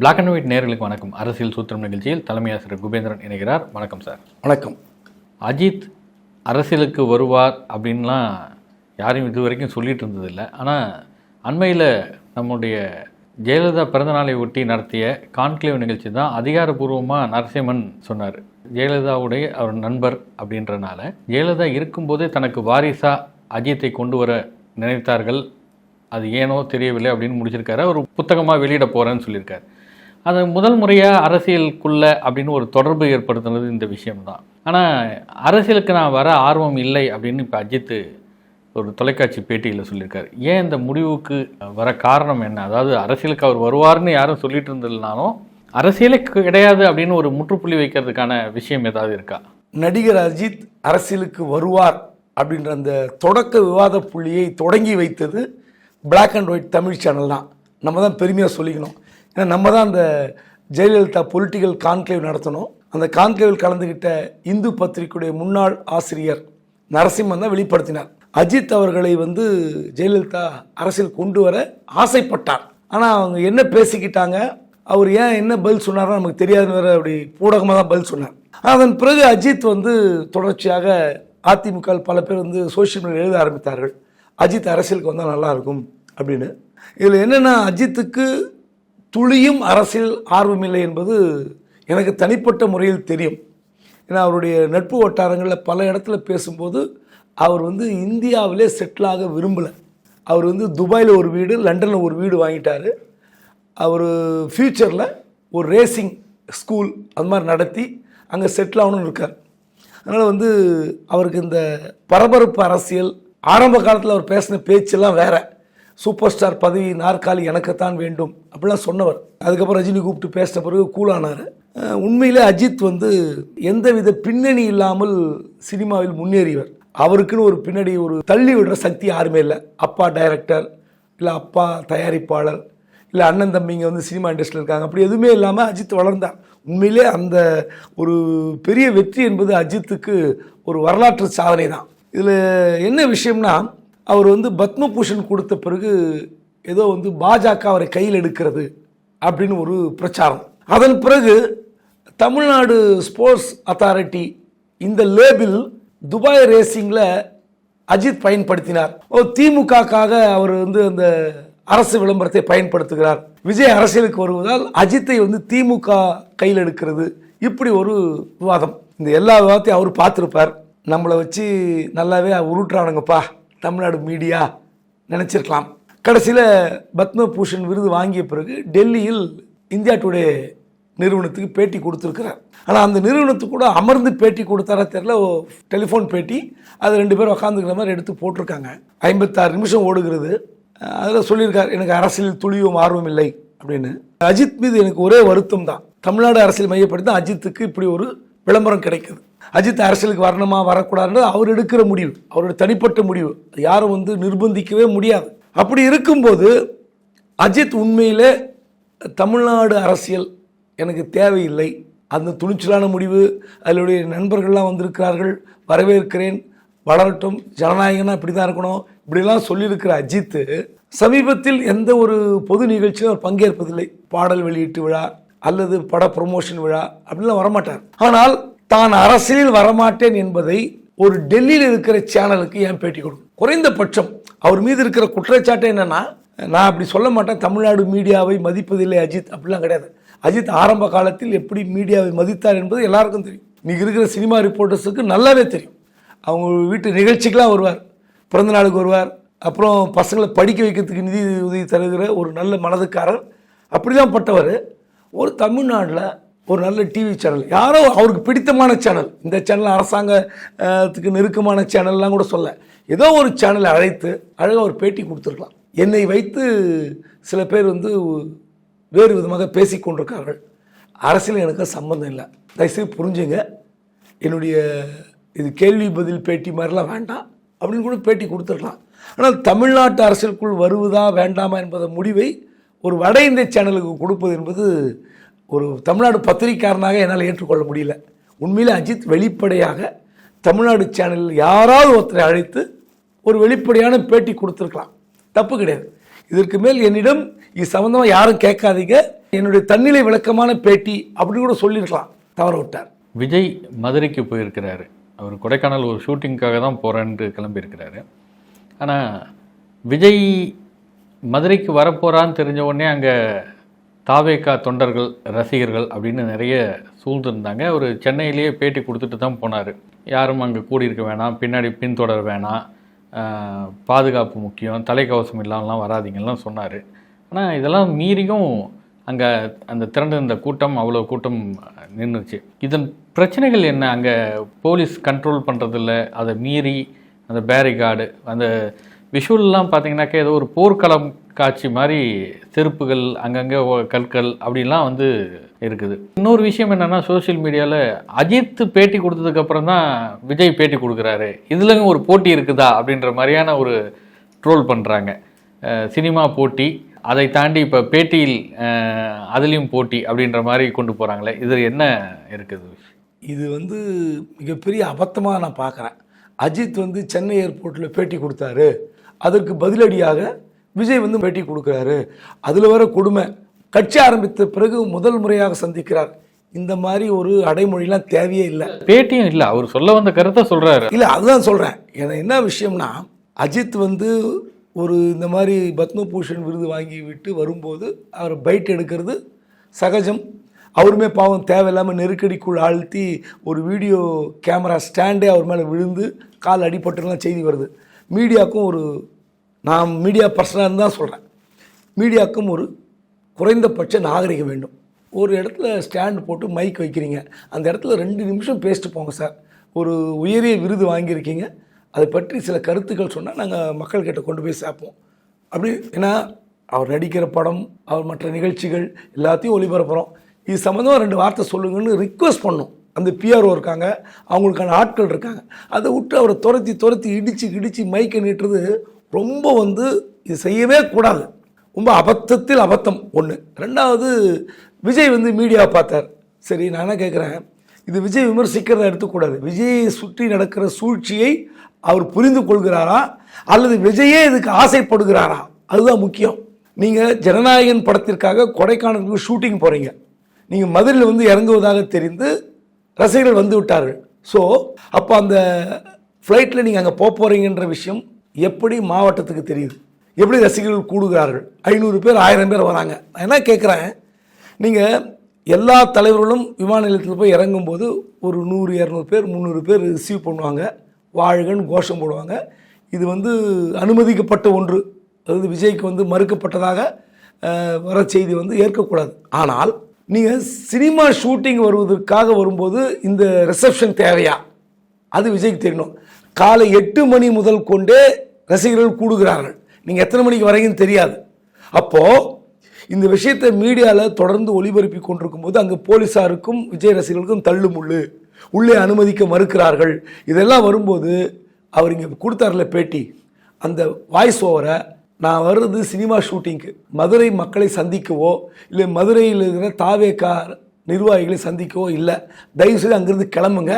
Black and white நேர்களுக்கு வணக்கம். அரசியல் சூத்திரம் நிகழ்ச்சியில் தலைமை ஆசிரியர் குபேந்திரன் இணைகிறார். வணக்கம் சார் வணக்கம். அஜித் அரசியலுக்கு வருவார் அப்படின்லாம் யாரும் இது வரைக்கும் சொல்லிட்டு இருந்ததில்லை. ஆனால் அண்மையில் நம்முடைய ஜெயலலிதா பிறந்தநாளை ஒட்டி நடத்திய கான்க்ளேவ் நிகழ்ச்சி தான் அதிகாரப்பூர்வமாக நரசிம்மன் சொன்னார். ஜெயலலிதாவுடைய அவர் நண்பர் அப்படின்றனால ஜெயலலிதா இருக்கும்போதே தனக்கு வாரிசா அஜித்தை கொண்டு வர நினைத்தார்கள். அது ஏனோ தெரியவில்லை அப்படின்னு முடிச்சிருக்காரு. அவர் புத்தகமாக வெளியிட போகிறேன்னு சொல்லியிருக்காரு. அது முதல் முறையாக அரசியலுக்குள்ள அப்படின்னு ஒரு தொடர்பு ஏற்படுத்தினது இந்த விஷயம்தான். ஆனால் அரசியலுக்கு நான் வர ஆர்வம் இல்லை அப்படின்னு இப்போ அஜித் ஒரு தொலைக்காட்சி பேட்டியில் சொல்லியிருக்காரு. ஏன் இந்த முடிவுக்கு வர காரணம் என்ன? அதாவது அரசியலுக்கு அவர் வருவார்னு யாரும் சொல்லிட்டு இருந்ததுனாலும் அரசியலே கிடையாது அப்படின்னு ஒரு முற்றுப்புள்ளி வைக்கிறதுக்கான விஷயம் ஏதாவது இருக்கா? நடிகர் அஜித் அரசியலுக்கு வருவார் அப்படின்ற அந்த தொடக்க விவாத புள்ளியை தொடங்கி வைத்தது black and white Tamil channel தான். நம்ம தான் பெருமையாக சொல்லிக்கணும். ஏன்னா நம்ம தான் அந்த ஜெயலலிதா பொலிட்டிக்கல் கான்க்ளேவ் நடத்தணும். அந்த கான்க்ளேவில் கலந்துக்கிட்ட இந்து பத்திரிகையுடைய முன்னாள் ஆசிரியர் நரசிம்மன் தான் வெளிப்படுத்தினார். அஜித் அவர்களை வந்து ஜெயலலிதா அரசியல் கொண்டு வர ஆசைப்பட்டார். ஆனால் அவங்க என்ன பேசிக்கிட்டாங்க? அவர் ஏன் என்ன பதில் சொன்னாரோ நமக்கு தெரியாதுன்னு வேறு அப்படி பூடகமாக தான் பதில் சொன்னார். அதன் பிறகு அஜித் வந்து தொடர்ச்சியாக அதிமுக பல பேர் வந்து சோஷியல் மீடியா எழுத ஆரம்பித்தார்கள். அஜித் அரசியலுக்கு வந்தால் நல்லா இருக்கும் அப்படின்னு. இதில் என்னென்னா அஜித்துக்கு துளியும் அரசியல் ஆர்வமில்லை என்பது எனக்கு தனிப்பட்ட முறையில் தெரியும். ஏன்னா அவருடைய நட்பு வட்டாரங்களில் பல இடத்துல பேசும்போது அவர் வந்து இந்தியாவிலே செட்டிலாக விரும்பலை. அவர் வந்து துபாயில் ஒரு வீடு லண்டனில் ஒரு வீடு வாங்கிட்டார். அவர் ஃப்யூச்சரில் ஒரு ரேசிங் ஸ்கூல் அது மாதிரி நடத்தி அங்கே செட்டில் ஆகணும்னு இருக்கார். அதனால் வந்து அவருக்கு இந்த பரபரப்பு அரசியல் ஆரம்ப காலத்தில் அவர் பேசின பேச்செல்லாம் வேறு. சூப்பர் ஸ்டார் பதவி நாற்காலி எனக்குத்தான் வேண்டும் அப்படிலாம் சொன்னவர். அதுக்கப்புறம் ரஜினி கூப்பிட்டு பேசின பிறகு கூலானார் அஹ் உண்மையிலே அஜித் வந்து எந்தவித பின்னணி இல்லாமல் சினிமாவில் முன்னேறியவர். அவருக்குன்னு ஒரு பின்னாடி ஒரு தள்ளி விடுற சக்தி யாருமே இல்லை. அப்பா டைரக்டர் இல்லை அப்பா தயாரிப்பாளர் இல்லை அண்ணன் தம்பிங்க வந்து சினிமா இண்டஸ்ட்ரியில் இருக்காங்க. அப்படி எதுவுமே இல்லாமல் அஜித் வளர்ந்தார். உண்மையிலே அந்த ஒரு பெரிய வெற்றி என்பது அஜித்துக்கு ஒரு வரலாற்று சாதனை தான் இதில் என்ன விஷயம்னா அவர் வந்து பத்மபூஷன் கொடுத்த பிறகு ஏதோ வந்து பாஜக அவரை கையில் எடுக்கிறது அப்படின்னு ஒரு பிரச்சாரம். அதன் பிறகு தமிழ்நாடு ஸ்போர்ட்ஸ் அத்தாரிட்டி இந்த லேபிள் துபாய் ரேசிங்கில் அஜித் பயன்படுத்தினார். ஓ திமுகக்காக அவர் வந்து அந்த அரசு விளம்பரத்தை பயன்படுத்துகிறார். விஜய் அரசியலுக்கு வருவதால் அஜித்தை வந்து திமுக கையில் எடுக்கிறது. இப்படி ஒரு விவாதம். இந்த எல்லா விவாதத்தையும் அவர் பார்த்துருப்பார். நம்மளை வச்சு நல்லாவே உருட்டுறானுங்கப்பா. தமிழ்நாடு மீடியா நினச்சிருக்கலாம். கடைசியில் பத்மபூஷன் விருது வாங்கிய பிறகு டெல்லியில் இந்தியா டுடே நிறுவனத்துக்கு பேட்டி கொடுத்துருக்கிறார். ஆனால் அந்த நிறுவனத்துக்கு கூட அமர்ந்து பேட்டி கொடுத்தாரா தெரில டெலிஃபோன் பேட்டி. அது ரெண்டு பேரும் உக்காந்துக்கிற மாதிரி எடுத்து போட்டிருக்காங்க. ஐம்பத்தாறு நிமிஷம் ஓடுகிறது. அதில் சொல்லியிருக்கார் எனக்கு அரசியல் துளியும் ஆர்வம் இல்லை அப்படின்னு. அஜித் மீது எனக்கு ஒரே வருத்தம் தான். தமிழ்நாடு அரசியல் மையப்படுத்தி தான் அஜித்துக்கு இப்படி ஒரு விளம்பரம் கிடைக்குது. அஜித் அரசியலுக்கு வரணுமா வரக்கூடாதுன்றது அவர் எடுக்கிற முடிவு. அவருடைய தனிப்பட்ட முடிவு. யாரும் வந்து நிர்பந்திக்கவே முடியாது. அப்படி இருக்கும்போது அஜித் உண்மையில் தமிழ்நாடு அரசியல் எனக்கு தேவையில்லை. அந்த துணிச்சலான முடிவு அதனுடைய நண்பர்கள்லாம் வந்திருக்கிறார்கள் வரவேற்கிறேன் வளரட்டும் ஜனநாயகனா இப்படி தான் இருக்கணும். இப்படிலாம் சொல்லியிருக்கிற அஜித்து சமீபத்தில் எந்த ஒரு பொது நிகழ்ச்சியும் அவர் பங்கேற்பதில்லை. பாடல் வெளியீட்டு விழா அல்லது பட ப்ரொமோஷன் விழா அப்படிலாம் வரமாட்டார். ஆனால் தான் அரசியலில் வரமாட்டேன் என்பதை ஒரு டெல்லியில் இருக்கிற சேனலுக்கு ஏன் பேட்டி கொடுக்கும் குறைந்தபட்சம் அவர் மீது இருக்கிற குற்றச்சாட்டு என்னன்னா நான் அப்படி சொல்ல மாட்டேன் தமிழ்நாடு மீடியாவை மதிப்பதில்லை அஜித் அப்படிலாம் கிடையாது. அஜித் ஆரம்ப காலத்தில் எப்படி மீடியாவை மதித்தார் என்பது எல்லாருக்கும் தெரியும். இன்னைக்கு இருக்கிற சினிமா ரிப்போர்ட்டர்ஸுக்கு நல்லாவே தெரியும். அவங்க வீட்டு நிகழ்ச்சிக்கெலாம் வருவார் பிறந்த நாளுக்கு வருவார் அப்புறம் பசங்களை படிக்க வைக்கிறதுக்கு நிதி உதவி தருகிற ஒரு நல்ல மனதுக்காரர். அப்படிதான் பட்டவர். ஒரு தமிழ்நாட்டில் ஒரு நல்ல டிவி சேனல் யாரோ அவருக்கு பிடித்தமான சேனல் இந்த சேனல் அரசாங்கத்துக்கு நெருக்கமான சேனல்லாம் கூட சொல்ல. ஏதோ ஒரு சேனலை அழைத்து அழகாக ஒரு பேட்டி கொடுத்துருக்கலாம். என்னை வைத்து சில பேர் வந்து வேறு விதமாக பேசி கொண்டிருக்கார்கள். அரசியல் எனக்கு சம்மந்தம் இல்லை. தயவுசெய்து புரிஞ்சுங்க. என்னுடைய இது கேள்வி பதில் பேட்டி மாதிரிலாம் வேண்டாம். அப்படின்னு கூட பேட்டி கொடுத்துருக்கலாம். ஆனால் தமிழ்நாட்டு அரசியலுக்குள் வருவதா வேண்டாமா என்பத முடிவை ஒரு வட இந்திய சேனலுக்கு கொடுப்பது என்பது ஒரு தமிழ்நாடு பத்திரிக்காரனாக என்னால் ஏற்றுக்கொள்ள முடியல. உண்மையில் அஜித் வெளிப்படையாக தமிழ்நாடு சேனலில் யாராவது ஒருத்தரை அழைத்து ஒரு வெளிப்படையான பேட்டி கொடுத்துருக்கலாம். தப்பு கிடையாது. இதற்கு மேல் என்னிடம் இது சம்மந்தமாக யாரும் கேட்காதீங்க. என்னுடைய தன்னிலை விளக்கமான பேட்டி அப்படின்னு கூட சொல்லியிருக்கலாம். தவற விட்டார். விஜய் மதுரைக்கு போயிருக்கிறாரு. அவர் கொடைக்கானல் ஒரு ஷூட்டிங்காக தான் போகிறேன்ட்டு கிளம்பியிருக்கிறாரு. ஆனால் விஜய் மதுரைக்கு வரப்போகிறான்னு தெரிஞ்ச உடனே அங்கே தாவேக்கா தொண்டர்கள் ரசிகர்கள் அப்படின்னு நிறைய சூழ்ந்திருந்தாங்க. அவர் சென்னையிலேயே பேட்டி கொடுத்துட்டு தான் போனார். யாரும் அங்கே கூடியிருக்க வேணாம் பின்னாடி பின்தொடர் வேணாம் பாதுகாப்பு முக்கியம் தலைக்கவசம் இல்லாமலாம் வராதிங்கலாம் சொன்னார். ஆனால் இதெல்லாம் மீறியும் அங்கே அந்த திரண்டு இந்த கூட்டம் அவ்வளோ கூட்டம் நின்றுச்சு. இதன் பிரச்சனைகள் என்ன? அங்கே போலீஸ் கண்ட்ரோல் பண்ணுறதில்ல அதை மீறி அந்த பேரிகார்டு அந்த விஷுவல்லாம் பார்த்தீங்கன்னாக்கா ஏதோ ஒரு போர்க்களம் காட்சி மாதிரி செருப்புகள் அங்கங்கே கற்கள் அப்படிலாம் வந்து இருக்குது. இன்னொரு விஷயம் என்னென்னா சோஷியல் மீடியாவில் அஜித் பேட்டி கொடுத்ததுக்கப்புறம் தான் விஜய் பேட்டி கொடுக்குறாரு. இதுலங்க ஒரு போட்டி இருக்குதா அப்படின்ற மாதிரியான ஒரு ட்ரோல் பண்ணுறாங்க சினிமா போட்டி அதை தாண்டி இப்போ பேட்டியில் அதுலேயும் போட்டி அப்படின்ற மாதிரி கொண்டு போகிறாங்களே இது என்ன இருக்குது? இது வந்து மிகப்பெரிய அபத்தமாக நான் பார்க்குறேன் அஜித் வந்து சென்னை ஏர்போர்ட்டில் பேட்டி கொடுத்தாரு. அதற்கு பதிலடியாக விஜய் வந்து பேட்டி கொடுக்குறாரு. அதில் வர கொடுமை கட்சி ஆரம்பித்த பிறகு முதல் முறையாக சந்திக்கிறார். இந்த மாதிரி ஒரு அடைமொழிலாம் தேவையே இல்லை. பேட்டியும் இல்லை அவர் சொல்ல வந்த கருத்தை சொல்கிறாரு இல்லை அதுதான் சொல்கிறேன் எனக்கு என்ன விஷயம்னா அஜித் வந்து ஒரு இந்த மாதிரி பத்மபூஷன் விருது வாங்கி விட்டு வரும்போது அவர் பைட் எடுக்கிறது சகஜம். அவருமே பாவம் தேவையில்லாமல் நெருக்கடிக்குள் ஆழ்த்தி ஒரு வீடியோ கேமரா ஸ்டாண்டே அவர் மேலே விழுந்து கால் அடிபட்டுலாம் செய்தி வருது. மீடியாவுக்கும் ஒரு நான் மீடியா பர்சனாக தான் சொல்கிறேன் மீடியாவுக்கும் ஒரு குறைந்தபட்ச நாகரிகம் வேண்டும். ஒரு இடத்துல ஸ்டாண்ட் போட்டு மைக் வைக்கிறீங்க. அந்த இடத்துல ரெண்டு நிமிஷம் பேசிட்டு போங்க சார் ஒரு உயரிய விருது வாங்கியிருக்கீங்க. அதை பற்றி சில கருத்துக்கள் சொன்னால் நாங்கள் மக்கள்கிட்ட கொண்டு போய் சேர்ப்போம் அப்படி ஏன்னா அவர் நடிக்கிற படம் அவர் மற்ற நிகழ்ச்சிகள் எல்லாத்தையும் ஒளிபரப்புகிறோம் இது சம்மந்தமாக ரெண்டு வார்த்தை சொல்லுங்கன்னு ரிக்வெஸ்ட் பண்ணோம். அந்த பிஆர்ஓ இருக்காங்க. அவங்களுக்கான ஆட்கள் இருக்காங்க. அதை விட்டு அவரை துரத்தி துரத்தி இடித்து இடித்து மைக்கை நீட்டுறது ரொம்ப வந்து இது செய்யவே கூடாது. ரொம்ப அபத்தத்தில் அபத்தம் ஒன்று ரெண்டாவது விஜய் வந்து மீடியாவை பார்த்தார். சரி நான் என்ன கேட்குறேன் இது விஜய் விமர்சிக்கிறத எடுத்துக்கூடாது. விஜயை சுற்றி நடக்கிற சூழ்ச்சியை அவர் புரிந்து கொள்கிறாரா? அல்லது விஜயே இதுக்கு ஆசைப்படுகிறாரா? அதுதான் முக்கியம். நீங்கள் ஜனநாயகன் படத்திற்காக கொடைக்கானலுக்கு ஷூட்டிங் போகிறீங்க நீங்கள் மதுரையில் வந்து இறங்குவதாக தெரிந்து ரசிகர்கள் வந்து விட்டார்கள். ஸோ அப்போ அந்த ஃப்ளைட்டில் நீங்கள் அங்கே போக போகிறீங்கன்ற விஷயம் எப்படி மாவட்டத்துக்கு தெரியுது? எப்படி ரசிகர்கள் கூடுகிறார்கள்? ஐநூறு பேர் ஆயிரம் பேர் வராங்க. நான் என்ன கேட்குறேன் நீங்கள் எல்லா தலைவர்களும் விமான நிலையத்தில் போய் இறங்கும்போது ஒரு நூறு இரநூறு பேர் முந்நூறு பேர் ரிசீவ் பண்ணுவாங்க. வாழ்கன்னு கோஷம் போடுவாங்க. இது வந்து அனுமதிக்கப்பட்ட ஒன்று. அதாவது விஜய்க்கு வந்து மறுக்கப்பட்டதாக வர செய்தி வந்து ஏற்கக்கூடாது. ஆனால் நீங்கள் சினிமா ஷூட்டிங் வருவதற்காக வரும்போது இந்த ரிசப்ஷன் தேவையா? அது விஜய்க்கு தெரியணும். காலை எட்டு மணி முதல் கொண்டே ரசிகர்கள் கூடுகிறார்கள். நீங்கள் எத்தனை மணிக்கு வரீங்கன்னு தெரியாது. அப்போது இந்த விஷயத்தை மீடியாவில் தொடர்ந்து ஒளிபரப்பி கொண்டிருக்கும் போது அங்கே போலீஸாருக்கும் விஜய் ரசிகர்களுக்கும் தள்ளுமுள்ளு உள்ளே அனுமதிக்க மறுக்கிறார்கள். இதெல்லாம் வரும்போது அவர் இங்கே கொடுத்தார்ல பேட்டி. அந்த வாய்ஸ் ஓவரை நான் வர்றது சினிமா ஷூட்டிங்க்கு. மதுரை மக்களை சந்திக்கவோ இல்லை மதுரையில் இருக்கிற தாவேக்கா நிர்வாகிகளை சந்திக்கவோ இல்லை. தயவுசெய்து அங்கேருந்து கிளம்புங்க.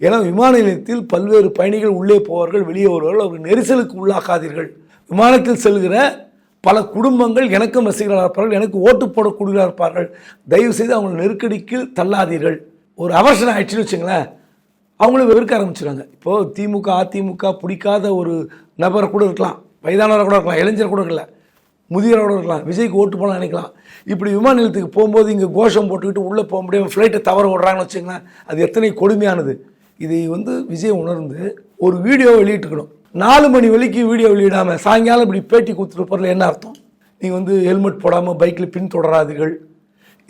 ஏன்னா விமான நிலையத்தில் பல்வேறு பயணிகள் உள்ளே போவார்கள் வெளியே வருவார்கள் அவர்கள் நெரிசலுக்கு உள்ளாக்காதீர்கள் விமானத்தில் செல்கிற பல குடும்பங்கள் எனக்கும் ரசிகர்களாக இருப்பார்கள் எனக்கு ஓட்டு போடக்கூடியவர்களாக இருப்பார்கள். தயவு செய்து அவங்களை நெருக்கடிக்கு தள்ளாதீர்கள். ஒரு அவசரம் ஆயிடுச்சுன்னு வச்சுங்களேன் அவங்களும் வெறுக்க ஆரம்பிச்சிடுறாங்க இப்போது திமுக அதிமுக பிடிக்காத ஒரு நபரை கூட இருக்கலாம் வயதானவரை கூட இருக்கலாம் இளைஞர் கூட இருக்கலாம் முதியவரை கூட இருக்கலாம் விஜய்க்கு ஓட்டு போனால் நினைக்கலாம். இப்படி விமான நிலையத்துக்கு போகும்போது இங்கே கோஷம் போட்டுக்கிட்டு உள்ளே போக முடியாமல் ஃப்ளைட்டை தவற விடுறாங்கன்னு வச்சுங்களேன் அது எத்தனை கொடுமையானது. இதை வந்து விஜய் உணர்ந்து ஒரு வீடியோ வெளியிட்டுக்கணும். நாலு மணி வரைக்கும் வீடியோ வெளியிடாமல் சாயங்காலம் இப்படி பேட்டி கொடுத்துட்டு போகிறதுல என்ன அர்த்தம்? நீங்கள் வந்து ஹெல்மெட் போடாமல் பைக்கில் பின்தொடராதீர்கள்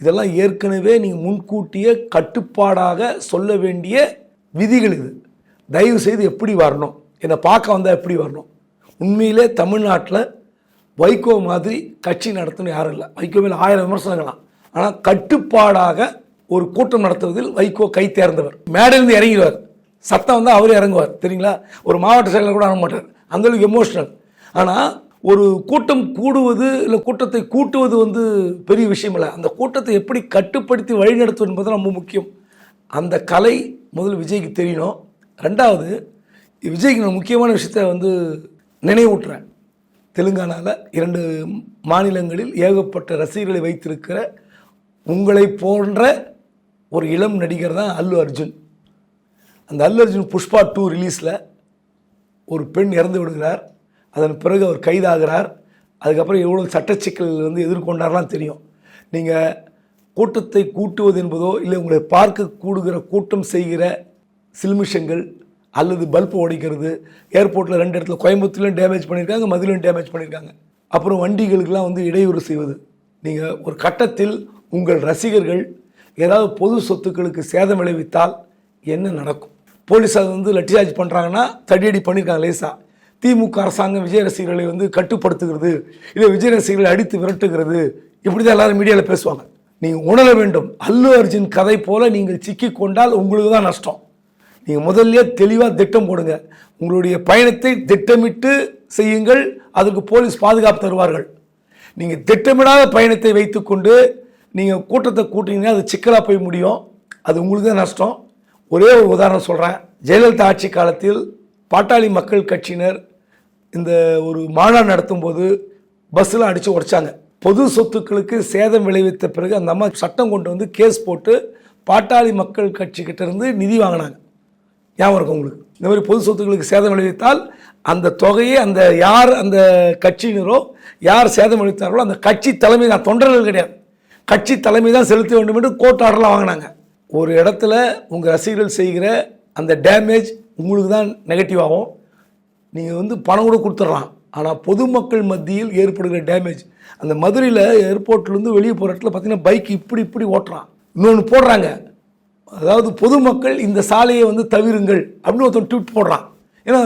இதெல்லாம் ஏற்கனவே நீங்கள் முன்கூட்டியே கட்டுப்பாடாக சொல்ல வேண்டிய விதிகள் இது. தயவு செய்து எப்படி வரணும்? என்னை பார்க்க வந்தால் எப்படி வரணும்? உண்மையிலே தமிழ்நாட்டில் வைகோ மாதிரி கட்சி நடத்தணும் யாரும் இல்லை. வைகோ மேலே ஆயிரம் விமர்சனங்களாம். ஆனால் கட்டுப்பாடாக ஒரு கூட்டம் நடத்துவதில் வைகோ கை தேர்ந்தவர். மேடையிலிருந்து இறங்கிடுவார். சத்தம் வந்தால் அவரே இறங்குவார். தெரியுங்களா? ஒரு மாவட்ட செயலர் கூட அனுப்ப மாட்டார். அந்தளவுக்கு எமோஷனல் ஆனால் ஒரு கூட்டம் கூடுவது இல்லை கூட்டத்தை கூட்டுவது வந்து பெரிய விஷயம் இல்லை. அந்த கூட்டத்தை எப்படி கட்டுப்படுத்தி வழிநடத்துவது என்பது ரொம்ப முக்கியம். அந்த கலை முதல் விஜய்க்கு தெரியணும். ரெண்டாவது விஜய்க்கு நான் முக்கியமான விஷயத்த வந்து நினைவூட்டுறேன். தெலுங்கானாவில் இரண்டு மாநிலங்களில் ஏகப்பட்ட ரசிகர்களை வைத்திருக்கிற உங்களை போன்ற ஒரு இளம் நடிகர் தான் அல்லு அர்ஜுன். அந்த அல்லு அர்ஜுன் புஷ்பா டூ ரிலீஸில் ஒரு பெண் இறந்து விடுகிறார். அதன் பிறகு அவர் கைதாகிறார். அதுக்கப்புறம் எவ்வளோ சட்டச்சிக்கல் வந்து எதிர்கொண்டார்லாம் தெரியும். நீங்கள் கூட்டத்தை கூட்டுவது என்பதோ இல்லை உங்களை பார்க்க கூடுகிற கூட்டம் செய்கிற சில்மிஷங்கள் அல்லது பல்ப் உடைக்கிறது ஏர்போர்ட்டில் ரெண்டு இடத்துல கோயம்புத்தூர்லையும் டேமேஜ் பண்ணியிருக்காங்க மதுரையும் டேமேஜ் பண்ணியிருக்காங்க. அப்புறம் வண்டிகளுக்கெல்லாம் வந்து இடையூறு செய்வது. நீங்கள் ஒரு கட்டத்தில் உங்கள் ரசிகர்கள் ஏதாவது பொது சொத்துக்களுக்கு சேதம் விளைவித்தால் என்ன நடக்கும்? போலீஸ் அது வந்து லட்டிசார்ஜ் பண்ணுறாங்கன்னா தடியடி பண்ணியிருக்காங்க லேசா. திமுக அரசாங்கம் விஜய் ரசிகர்களை வந்து கட்டுப்படுத்துகிறது. இல்லை விஜய் ரசிகர்களை அடித்து விரட்டுகிறது. இப்படி தான் எல்லாரும் மீடியாவில் பேசுவாங்க. நீங்கள் உணர வேண்டும். அல்லு அர்ஜுன் கதை போல நீங்கள் சிக்கி கொண்டால் உங்களுக்கு தான் நஷ்டம். நீங்கள் முதல்லயே தெளிவாக திட்டம் போடுங்க. உங்களுடைய பயணத்தை திட்டமிட்டு செய்யுங்கள். அதற்கு போலீஸ் பாதுகாப்பு தருவார்கள். நீங்கள் திட்டமிடாத பயணத்தை வைத்துக்கொண்டு நீங்கள் கூட்டத்தை கூட்டிங்கன்னா அது சிக்கலாக போய் முடியும். அது உங்களுக்கு தான் நஷ்டம். ஒரே ஒரு உதாரணம் சொல்கிறேன் ஜெயலலிதா ஆட்சி காலத்தில் பாட்டாளி மக்கள் கட்சியினர் இந்த ஒரு மாநாடு நடத்தும்போது பஸ்ஸில் அடித்து உடைச்சாங்க. பொது சொத்துக்களுக்கு சேதம் விளைவித்த பிறகு அந்த அம்மா சட்டம் கொண்டு வந்து கேஸ் போட்டு பாட்டாளி மக்கள் கட்சிக்கிட்ட இருந்து நிதி வாங்கினாங்க. ஞாபகம் இருக்கும் உங்களுக்கு? இந்த மாதிரி பொது சொத்துக்களுக்கு சேதம் விளைவித்தால் அந்த தொகையை அந்த யார் அந்த கட்சியினரோ யார் சேதம் விளைவித்தார்களோ அந்த கட்சி தலைமை நான் தொண்டர்கள் கிடையாது. கட்சி தலைமை தான் செலுத்த வேண்டும் என்று கோர்ட் ஆர்டரில் வாங்கினாங்க. ஒரு இடத்துல உங்கள் ரசிகர்கள் செய்கிற அந்த டேமேஜ் உங்களுக்கு தான் நெகட்டிவ் ஆகும். நீங்கள் வந்து பணம் கூட கொடுத்துட்றான் ஆனால் பொதுமக்கள் மத்தியில் ஏற்படுகிற டேமேஜ் அந்த மதுரையில் ஏர்போர்ட்லேருந்து வெளியே போகிற இடத்துல பார்த்தீங்கன்னா பைக் இப்படி இப்படி ஓட்டுறான். இன்னொன்று போடுறாங்க. அதாவது பொதுமக்கள் இந்த சாலையை வந்து தவிருங்கள் அப்படின்னு ஒருத்தன் ட்வீட் போடுறான். ஏன்னா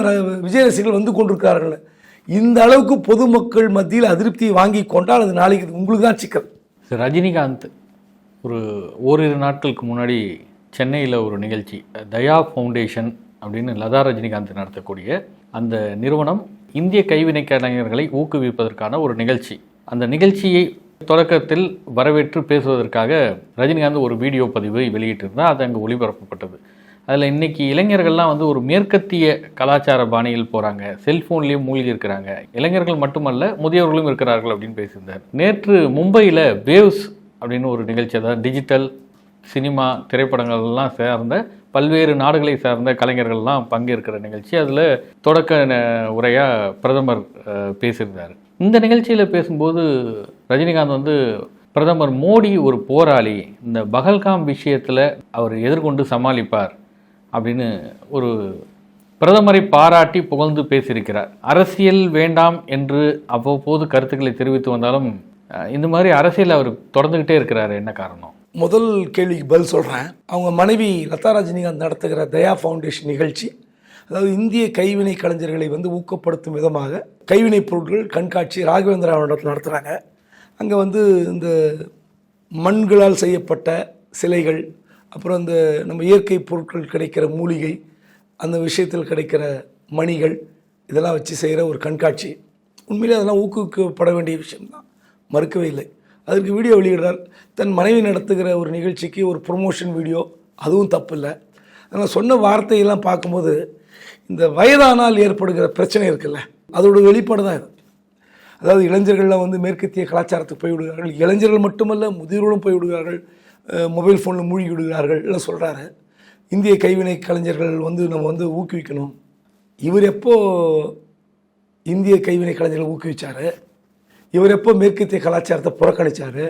விஜய் ரசிகர்கள் வந்து கொண்டிருக்கிறார்கள். இந்த அளவுக்கு பொதுமக்கள் மத்தியில் அதிருப்தியை வாங்கி கொண்டால் அது நாளைக்கு உங்களுக்கு தான் சிக்கல். ரஜினிகாந்த் ஒரு ஓரிரு நாட்களுக்கு முன்னாடி சென்னையில் ஒரு நிகழ்ச்சி தயா ஃபவுண்டேஷன் அப்படின்னு லதா ரஜினிகாந்த் நடத்தக்கூடிய அந்த நிறுவனம் இந்திய கைவினை கலைஞர்களை ஊக்குவிப்பதற்கான ஒரு நிகழ்ச்சி. அந்த நிகழ்ச்சியை தொடக்கத்தில் வரவேற்று பேசுவதற்காக ரஜினிகாந்த் ஒரு வீடியோ பதிவை வெளியிட்டிருந்தால் அது அங்கே ஒளிபரப்பப்பட்டது. அதில் இன்னைக்கு இளைஞர்கள்லாம் வந்து ஒரு மேற்கத்திய கலாச்சார பாணியில் போகிறாங்க செல்ஃபோன்லேயும் மூழ்கி இருக்கிறாங்க இளைஞர்கள் மட்டுமல்ல முதியவர்களும் இருக்கிறார்கள் அப்படின்னு பேசியிருந்தார். நேற்று மும்பையில் வேவ்ஸ் அப்படின்னு ஒரு நிகழ்ச்சி அதாவது டிஜிட்டல் சினிமா திரைப்படங்கள்லாம் சேர்ந்த பல்வேறு நாடுகளை சார்ந்த கலைஞர்கள்லாம் பங்கேற்கிற நிகழ்ச்சி. அதில் தொடக்க உரையாக பிரதமர் பேசியிருந்தார். இந்த நிகழ்ச்சியில் பேசும்போது ரஜினிகாந்த் வந்து பிரதமர் மோடி ஒரு போராளி இந்த பகல்காம் விஷயத்தில் அவர் எதிர்கொண்டு சமாளிப்பார். அப்படின்னு ஒரு பிரதமரை பாராட்டி புகழ்ந்து பேசியிருக்கிறார். அரசியல் வேண்டாம் என்று அவ்வப்போது கருத்துக்களை தெரிவித்து வந்தாலும் இந்த மாதிரி அரசியல் அவர் தொடர்ந்துக்கிட்டே இருக்கிறாரு. என்ன காரணம்? முதல் கேள்விக்கு பதில் சொல்கிறேன் அவங்க மனைவி லதா ரஜினிகாந்த் நடத்துகிற தயா ஃபவுண்டேஷன் நிகழ்ச்சி அதாவது இந்திய கைவினை கலைஞர்களை வந்து ஊக்கப்படுத்தும் விதமாக கைவினைப் பொருட்கள் கண்காட்சி ராகவேந்திரா மண்டபத்தில் நடத்துகிறாங்க அங்கே வந்து இந்த மண்களால் செய்யப்பட்ட சிலைகள் அப்புறம் இந்த நம்ம இயற்கை பொருட்கள் கிடைக்கிற மூலிகை அந்த விஷயத்தில் கிடைக்கிற மணிகள் இதெல்லாம் வச்சு செய்கிற ஒரு கண்காட்சி. உண்மையிலே அதெல்லாம் ஊக்குவிக்கப்பட வேண்டிய விஷயம்தான். மறுக்கவே இல்லை. அதற்கு வீடியோ வெளியிடுறார். தன் மனைவி நடத்துகிற ஒரு நிகழ்ச்சிக்கு ஒரு ப்ரொமோஷன் வீடியோ அதுவும் தப்பு இல்லை ஆனால் சொன்ன வார்த்தையெல்லாம் பார்க்கும்போது இந்த வயதானால் ஏற்படுகிற பிரச்சனை இருக்குல்ல அதோட வெளிப்பாடு தான் இது. அதாவது இளைஞர்கள்லாம் வந்து மேற்கத்திய கலாச்சாரத்துக்கு போய்விடுகிறார்கள். இளைஞர்கள் மட்டுமல்ல முதியோர்களும் போய்விடுகிறார்கள். மொபைல் ஃபோனில் மூழ்கி விடுகிறார்கள் எல்லாம் சொல்கிறாரு இந்திய கைவினை கலைஞர்கள் வந்து நம்ம வந்து ஊக்குவிக்கணும். இவர் எப்போ இந்திய கைவினை கலைஞர்களை ஊக்குவிச்சாரு? இவர் எப்போ மேற்கத்திய கலாச்சாரத்தை புறக்கணித்தார்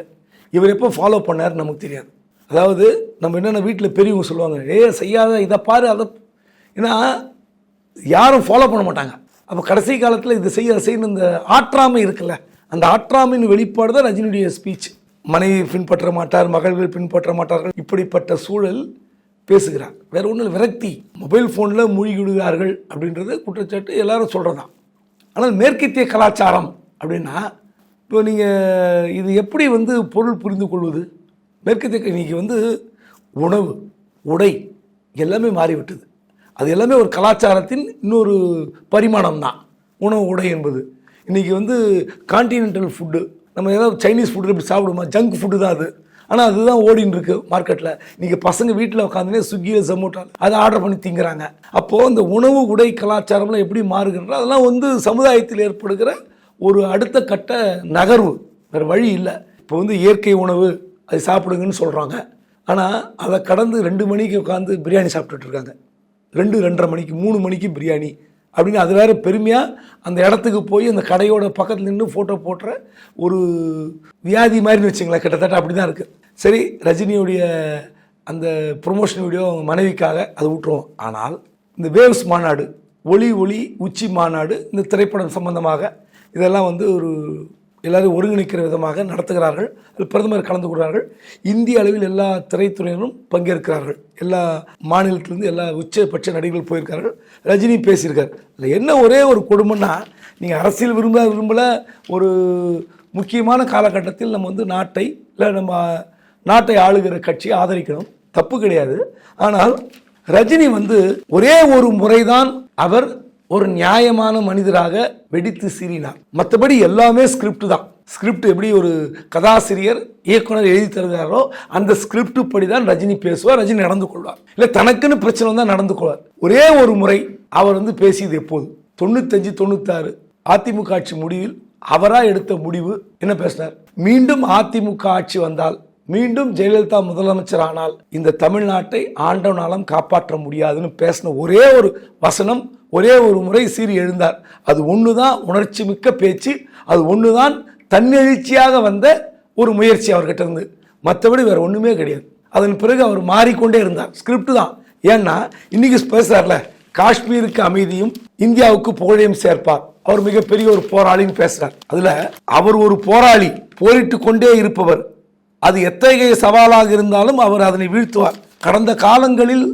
இவர் எப்போ ஃபாலோ பண்ணார் நமக்கு தெரியாது. அதாவது நம்ம என்னென்ன வீட்டில் பெரியவங்க சொல்லுவாங்க ஏ செய்யாத இதை பாரு அதை ஏன்னா யாரும் ஃபாலோ பண்ண மாட்டாங்க. அப்போ கடைசி காலத்தில் இது செய்ய செய்யணும் இந்த ஆற்றாமை இருக்குல்ல அந்த ஆற்றாமையின் வெளிப்பாடு தான் ரஜினியுடைய ஸ்பீச் மனைவி பின்பற்ற மாட்டார் மகள்கள் பின்பற்ற மாட்டார்கள். இப்படிப்பட்ட சூழல் பேசுகிறார். வேற ஒன்றும் விரக்தி. மொபைல் ஃபோனில் மூழ்கிவிடுகிறார்கள் அப்படின்றது குற்றச்சாட்டு எல்லாரும் சொல்கிறதான் ஆனால் மேற்கத்திய கலாச்சாரம் அப்படின்னா இப்போ நீங்கள் இது எப்படி வந்து பொருள் புரிந்து கொள்வது? மேற்கத்திய இன்னைக்கு வந்து உணவு உடை எல்லாமே மாறிவிட்டது. அது எல்லாமே ஒரு கலாச்சாரத்தின் இன்னொரு பரிமாணம் தான் உணவு உடை என்பது. இன்றைக்கி வந்து கான்டினென்டல் ஃபுட்டு நம்ம ஏதாவது சைனீஸ் ஃபுட்டு இப்படி சாப்பிடுமா? ஜங்க் ஃபுட்டு தான் அது. ஆனால் அதுதான் ஓடின்னு இருக்கு மார்க்கெட்டில் நீங்கள் பசங்க வீட்டில் உட்காந்துனே ஸ்விக்கியில் ஜொமோட்டோ அதை ஆர்டர் பண்ணி திங்கிறாங்க. அப்போது இந்த உணவு உடை கலாச்சாரம்லாம் எப்படி மாறுகின்ற அதெல்லாம் வந்து சமுதாயத்தில் ஏற்படுகிற ஒரு அடுத்த கட்ட நகர்வு. வேறு வழி இல்லை. இப்போ வந்து இயற்கை உணவு அது சாப்பிடுங்கன்னு சொல்கிறாங்க ஆனால் அதை கடந்து ரெண்டு மணிக்கு உட்காந்து பிரியாணி சாப்பிட்டுட்டு இருக்காங்க. ரெண்டு ரெண்டரை மணிக்கு மூணு மணிக்கு பிரியாணி. அப்படின்னு அது வேற பெருமையாக அந்த இடத்துக்கு போய் அந்த கடையோட பக்கத்தில் நின்று ஃபோட்டோ போட்டுற ஒரு வியாதி மாதிரின்னு வச்சுங்களேன் கிட்டத்தட்ட அப்படி தான் இருக்குது சரி ரஜினியுடைய அந்த ப்ரொமோஷன் வீடியோ அவங்க மனைவிக்காக அது விட்டுருவோம் ஆனால் இந்த வேவ்ஸ் மாநாடு ஒளி ஒளி உச்சி மாநாடு இந்த திரைப்படம் சம்பந்தமாக இதெல்லாம் வந்து ஒரு எல்லாரும் ஒருங்கிணைக்கிற விதமாக நடத்துகிறார்கள். அதில் பிரதமர் கலந்து கொள்கிறார்கள். இந்திய அளவில் எல்லா திரைத்துறையினரும் பங்கேற்கிறார்கள். எல்லா மாநிலத்திலிருந்து எல்லா உச்சபட்ச நடிகர்கள் போயிருக்கார்கள். ரஜினி பேசியிருக்கார். இல்லை என்ன ஒரே ஒரு கொடுமைன்னா நீங்கள் அரசியல் விரும்ப விரும்பல ஒரு முக்கியமான காலகட்டத்தில் நம்ம வந்து நாட்டை இல்லை நம்ம நாட்டை ஆளுகிற கட்சியை ஆதரிக்கணும். தப்பு கிடையாது. ஆனால் ரஜினி வந்து ஒரே ஒரு முறைதான் அவர் ஒரு நியாயமான மனிதராக வெடித்து சீறினார். மற்றபடி எல்லாமே ஸ்கிரிப்ட் தான். ஸ்கிரிப்ட் எப்படி ஒரு கதாசிரியர் இயக்குனர் எழுதி தருகிறாரோ அந்த ஸ்கிரிப்ட் படி தான் ரஜினி பேசுவார் ரஜினி நடந்து கொள்வார். இல்லை தனக்குன்னு பிரச்சனை தான் நடந்து கொள்வார். ஒரே ஒரு முறை அவர் வந்து பேசியது எப்போது? தொண்ணூத்தஞ்சு தொண்ணூத்தாறு அதிமுக ஆட்சி முடிவில் அவராக எடுத்த முடிவு? என்ன பேசினார்? மீண்டும் அதிமுக ஆட்சி வந்தால் மீண்டும் ஜெயலலிதா முதலமைச்சர் ஆனால் இந்த தமிழ்நாட்டை ஆண்டவனாலும் காப்பாற்ற முடியாதுன்னு பேசின ஒரே ஒரு வசனம் ஒரே ஒரு முறை சீறி எழுந்தார். அது ஒன்று தான் உணர்ச்சி மிக்க பேச்சு அது ஒன்று தான் தன்னெழுச்சியாக வந்த ஒரு முயற்சி அவர்கிட்ட இருந்து. மற்றபடி வேறு ஒன்றுமே கிடையாது. அதன் பிறகு அவர் மாறிக்கொண்டே இருந்தார். ஸ்கிரிப்ட் தான். ஏன்னா இன்னைக்கு பேசுகிறார்ல காஷ்மீருக்கு அமைதியும் இந்தியாவுக்கு புகழையும் சேர்ப்பார். அவர் மிகப்பெரிய ஒரு போராளின்னு பேசுகிறார் அதில் அவர் ஒரு போராளி போரிட்டு கொண்டே இருப்பவர். அது எத்தகைய சவாலாக இருந்தாலும் அவர் அதனை வீழ்த்துவார். கடந்த காலங்களில்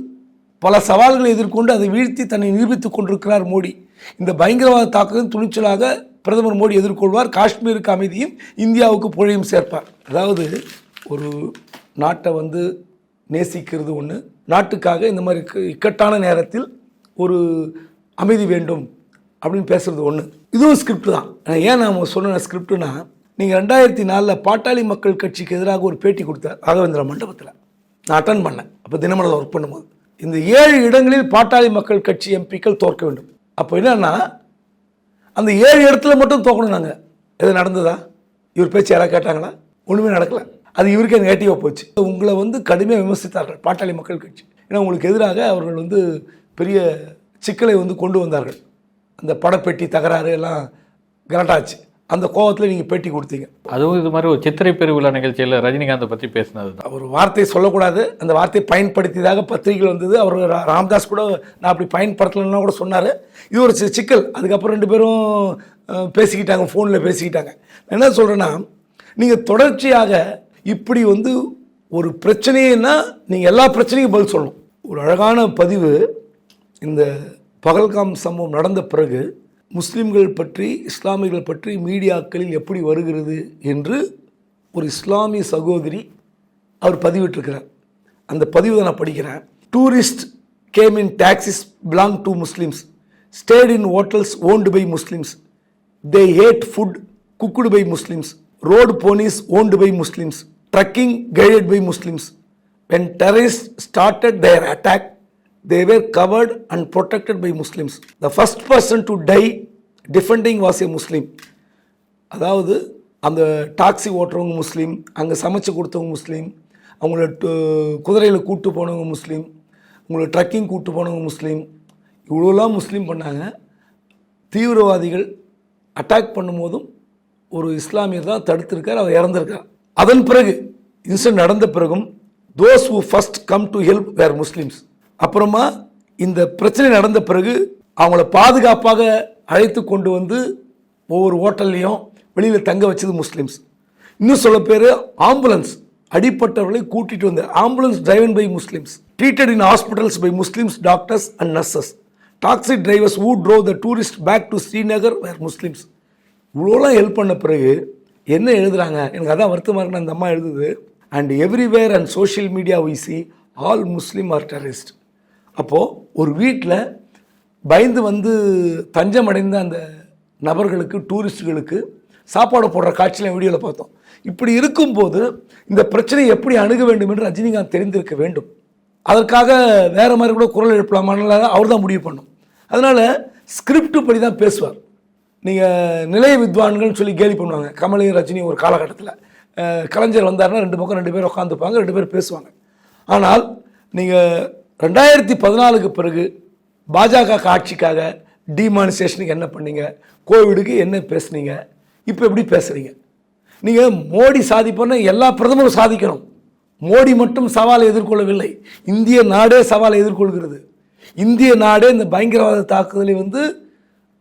பல சவால்களை எதிர்கொண்டு அதை வீழ்த்தி தன்னை நிரூபித்துக் கொண்டிருக்கிறார் மோடி. இந்த பயங்கரவாத தாக்குதல் துணிச்சலாக பிரதமர் மோடி எதிர்கொள்வார். காஷ்மீருக்கு அமைதியும் இந்தியாவுக்கு புழையும் சேர்ப்பார். அதாவது ஒரு நாட்டை வந்து நேசிக்கிறது ஒன்று நாட்டுக்காக இந்த மாதிரி இக்கட்டான நேரத்தில் ஒரு அமைதி வேண்டும் அப்படின்னு பேசுகிறது ஒன்று இதுவும் ஸ்கிரிப்ட் தான். ஏன் நான் சொன்ன ஸ்கிரிப்ட்னா நீங்கள் ரெண்டாயிரத்தி நாலில் பாட்டாளி மக்கள் கட்சிக்கு எதிராக ஒரு பேட்டி கொடுத்தார் ராகவேந்திர மண்டபத்தில். நான் அட்டன் பண்ணேன். அப்போ தினமலர் ஒர்க் பண்ணும்போது. இந்த ஏழு இடங்களில் பாட்டாளி மக்கள் கட்சி எம்பிக்கள் தோற்க வேண்டும். அப்போ என்னன்னா அந்த ஏழு இடத்துல மட்டும் தோக்கணும் நாங்கள் எது நடந்ததா? இவர் பேச்சு யாராவது கேட்டாங்களா? ஒன்றுமே நடக்கலை. அது இவருக்கே நெகட்டிவாக போச்சு. உங்களை வந்து கடுமையாக விமர்சித்தார்கள் பாட்டாளி மக்கள் கட்சி. ஏன்னா உங்களுக்கு எதிராக அவர்கள் வந்து பெரிய சிக்கலை வந்து கொண்டு வந்தார்கள். அந்த படப்பெட்டி தகராறு எல்லாம் கரெக்டாச்சு அந்த கோவத்தில் நீங்கள் பேட்டி கொடுத்தீங்க. அதுவும் இது மாதிரி ஒரு சித்திரை பெருவிழா நிகழ்ச்சியில் ரஜினிகாந்தை பற்றி பேசினது தான் அவர் வார்த்தையை சொல்லக்கூடாது. அந்த வார்த்தையை பயன்படுத்தியதாக பத்திரிகைகள் வந்தது. அவர் ராமதாஸ் கூட நான் அப்படி பயன்படுத்தலைன்னா கூட சொன்னார். இது ஒரு சிக்கல். அதுக்கப்புறம் ரெண்டு பேரும் பேசிக்கிட்டாங்க. ஃபோனில் பேசிக்கிட்டாங்க. என்ன சொல்கிறேன்னா நீங்கள் தொடர்ச்சியாக இப்படி வந்து ஒரு பிரச்சனைன்னா நீங்கள் எல்லா பிரச்சனையும் பதில் சொல்லணும். ஒரு அழகான பதிவு இந்த பகல்காம் சம்பவம் நடந்த பிறகு முஸ்லிம்கள் பற்றி இஸ்லாமியர்கள் பற்றி மீடியாக்களில் எப்படி வருகிறது என்று ஒரு இஸ்லாமிய சகோதரி அவர் பதிவிட்டிருக்கிறார். அந்த பதிவு நான் படிக்கிறேன். Tourist came in taxis belong to Muslims stayed in hotels owned by Muslims they had food cooked by Muslims rode ponies owned by Muslims trekking guided by Muslims when terrorist started their attack they were covered and protected by muslims. The first person to die defending was a muslim. அதாவது அந்த taxi ஓட்டுறவங்க முஸ்லீம் அங்கே சமைச்சு கொடுத்தவங்க முஸ்லீம் அவங்கள குதிரையில் கூட்டு போனவங்க முஸ்லீம் அவங்கள ட்ரக்கிங் கூட்டு போனவங்க முஸ்லீம் இவ்வளோலாம் முஸ்லீம் பண்ணாங்க. தீவிரவாதிகள் அட்டாக் பண்ணும்போதும் ஒரு இஸ்லாமியர் தான் தடுத்திருக்கார் அவர் இறந்திருக்கார். அதன் பிறகு இன்சிடென்ட் நடந்த பிறகும் those who first come to help were Muslims அப்புறமா இந்த பிரச்சனை நடந்த பிறகு அவங்கள பாதுகாப்பாக அழைத்து கொண்டு வந்து ஒவ்வொரு ஹோட்டல்லையும் வெளியில் தங்க வச்சது முஸ்லீம்ஸ். இன்னும் சொல்ல பேர் ஆம்புலன்ஸ். அடிப்பட்டவர்களை கூட்டிட்டு வந்த ambulance driven by Muslims. Treated in hospitals by Muslims doctors and nurses taxi drivers who drove the tourist back to Srinagar were Muslims. இவ்வளோலாம் ஹெல்ப் பண்ண பிறகு என்ன எழுதுறாங்க? எனக்கு அதான் வருத்தமாக இருக்குன்னு அந்த அம்மா எழுதுது. And everywhere and social media we see all Muslim are terrorist அப்போது ஒரு வீட்டில் பயந்து வந்து தஞ்சம் அடைந்த அந்த நபர்களுக்கு டூரிஸ்ட்டுகளுக்கு சாப்பாடு போடுற காட்சியில் வீடியோவில் பார்த்தோம். இப்படி இருக்கும்போது இந்த பிரச்சனையை எப்படி அணுக வேண்டும் என்று ரஜினிகாந்த் தெரிந்திருக்க வேண்டும். அதற்காக வேறு மாதிரி கூட குரல் எழுப்பலாமான்னு அவர் தான் முடிவு பண்ணும். அதனால் ஸ்கிரிப்ட் படி தான் பேசுவார். நீங்கள் நிலைய வித்வான்கள்னு சொல்லி கேலி பண்ணுவாங்க. கமலையும் ரஜினி ஒரு காலகட்டத்தில். கலைஞர் வந்தாருன்னா ரெண்டு பக்கம் ரெண்டு பேர் உட்காந்துப்பாங்க ரெண்டு பேர் பேசுவாங்க. ஆனால் நீங்கள் ரெண்டாயிரத்தி பதினாலுக்கு பிறகு பாஜக ஆட்சிக்காக டிமானிசேஷனுக்கு என்ன பண்ணீங்க? கோவிடுக்கு என்ன பேசுனீங்க? இப்போ எப்படி பேசுகிறீங்க நீங்கள் மோடி சாதிப்போன்னா எல்லா பிரதமரும் சாதிக்கணும். மோடி மட்டும் சவாலை எதிர்கொள்ளவில்லை. இந்திய நாடே சவாலை எதிர்கொள்கிறது. இந்திய நாடே இந்த பயங்கரவாத தாக்குதலை வந்து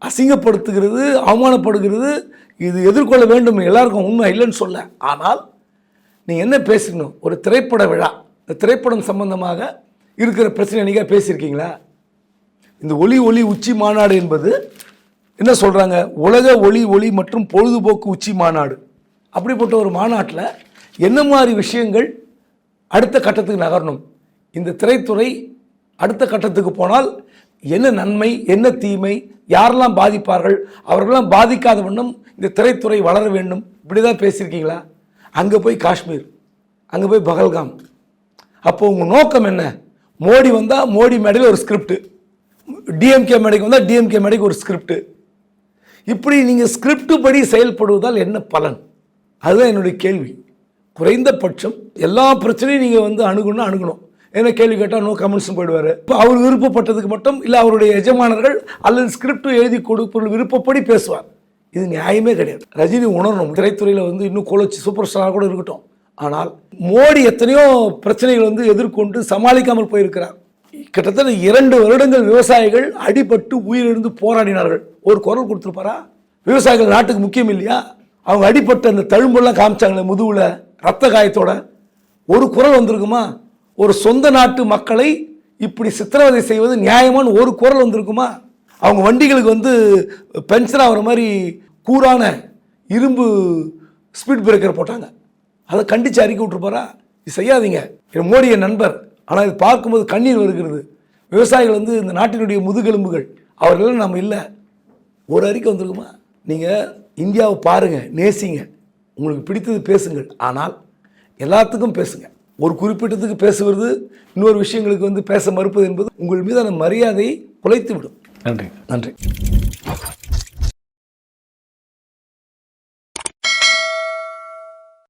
அசிங்கப்படுத்துகிறது அவமானப்படுகிறது. இது எதிர்கொள்ள வேண்டும் எல்லாருக்கும் உண்மை இல்லைன்னு சொல்ல. ஆனால் நீங்கள் என்ன பேசணும் ஒரு திரைப்பட விழா. இந்த திரைப்படம் சம்பந்தமாக இருக்கிற பிரச்சனை நீங்கள் பேசியிருக்கீங்களா? இந்த ஒளி ஒளி உச்சி மாநாடு என்பது என்ன சொல்கிறாங்க உலக ஒளி ஒளி மற்றும் பொழுதுபோக்கு உச்சி மாநாடு. அப்படிப்பட்ட ஒரு மாநாட்டில் என்ன மாதிரி விஷயங்கள் அடுத்த கட்டத்துக்கு நகரணும்? இந்த திரைத்துறை அடுத்த கட்டத்துக்கு போனால் என்ன நன்மை என்ன தீமை யாரெல்லாம் பாதிப்பார்கள் அவர்களெல்லாம் பாதிக்காத வண்ணம் இந்த திரைத்துறை வளர வேண்டும். இப்படி தான் பேசியிருக்கீங்களா? அங்கே போய் காஷ்மீர் அங்கே போய் பகல்காம். அப்போ உங்கள் நோக்கம் என்ன? மோடி வந்தால் மோடி மேடையில் ஒரு ஸ்கிரிப்ட் டிஎம்கே மேடைக்கு வந்தால் டிஎம்கே மேடைக்கு ஒரு ஸ்கிரிப்ட் இப்படி நீங்கள் ஸ்கிரிப்ட் படி செயல்படுவதால் என்ன பலன்? அதுதான் என்னுடைய கேள்வி. குறைந்தபட்சம் எல்லா பிரச்சனையும் நீங்கள் வந்து அணுகணும்னா அணுகணும். என்ன கேள்வி கேட்டால் நோ கமெண்ட்ஸும் போயிடுவார். இப்போ அவர் விருப்பப்பட்டதுக்கு மட்டும் இல்லை அவருடைய எஜமானர்கள் அல்லது ஸ்கிரிப்ட் எழுதி கொடுப்பவர்கள் விருப்பப்படி பேசுவார். இது நியாயமே கிடையாது. ரஜினி உணரணும். திரைத்துறையில் வந்து இன்னும் கோலச்சி சூப்பர் ஸ்டாராக கூட இருக்கட்டும். ஆனால் மோடி எத்தனையோ பிரச்சனைகள் வந்து எதிர்கொண்டு சமாளிக்காமல் போயிருக்கிறார். கிட்டத்தட்ட இரண்டு வருடங்கள் விவசாயிகள் அடிபட்டு உயிரிழந்து போராடினார்கள். ஒரு குரல் கொடுத்துருப்பாரா? விவசாயிகள் நாட்டுக்கு முக்கியம் இல்லையா? அவங்க அடிபட்ட அந்த தழும்பெல்லாம் காமிச்சாங்களே முதுவில் ரத்த காயத்தோட. ஒரு குரல் வந்திருக்குமா? ஒரு சொந்த நாட்டு மக்களை இப்படி சித்திரவதை செய்வது நியாயமான ஒரு குரல் வந்திருக்குமா? அவங்க வண்டிகளுக்கு வந்து பென்ஷன் ஆகிற மாதிரி கூரான இரும்பு ஸ்பீட் பிரேக்கர் போட்டாங்க. அதை கண்டித்து அறிக்கை விட்டுருப்பாரா இது செய்யாதீங்க. என் மோடி என் நண்பர். ஆனால் இது பார்க்கும்போது கண்ணீர் வருகிறது. விவசாயிகள் வந்து இந்த நாட்டினுடைய முதுகெலும்புகள். அவர்கள் நம்ம இல்லை. ஒரு அறிக்கை வந்திருக்குமா? நீங்கள் இந்தியாவை பாருங்கள் நேசிங்க. உங்களுக்கு பிடித்தது பேசுங்கள். ஆனால் எல்லாத்துக்கும் பேசுங்க. ஒரு குறிப்பிட்டதுக்கு பேசுவது இன்னொரு விஷயங்களுக்கு வந்து பேச மறுப்பது என்பது உங்கள் மீதான மரியாதையை குலைத்து விடும் நன்றி. நன்றி.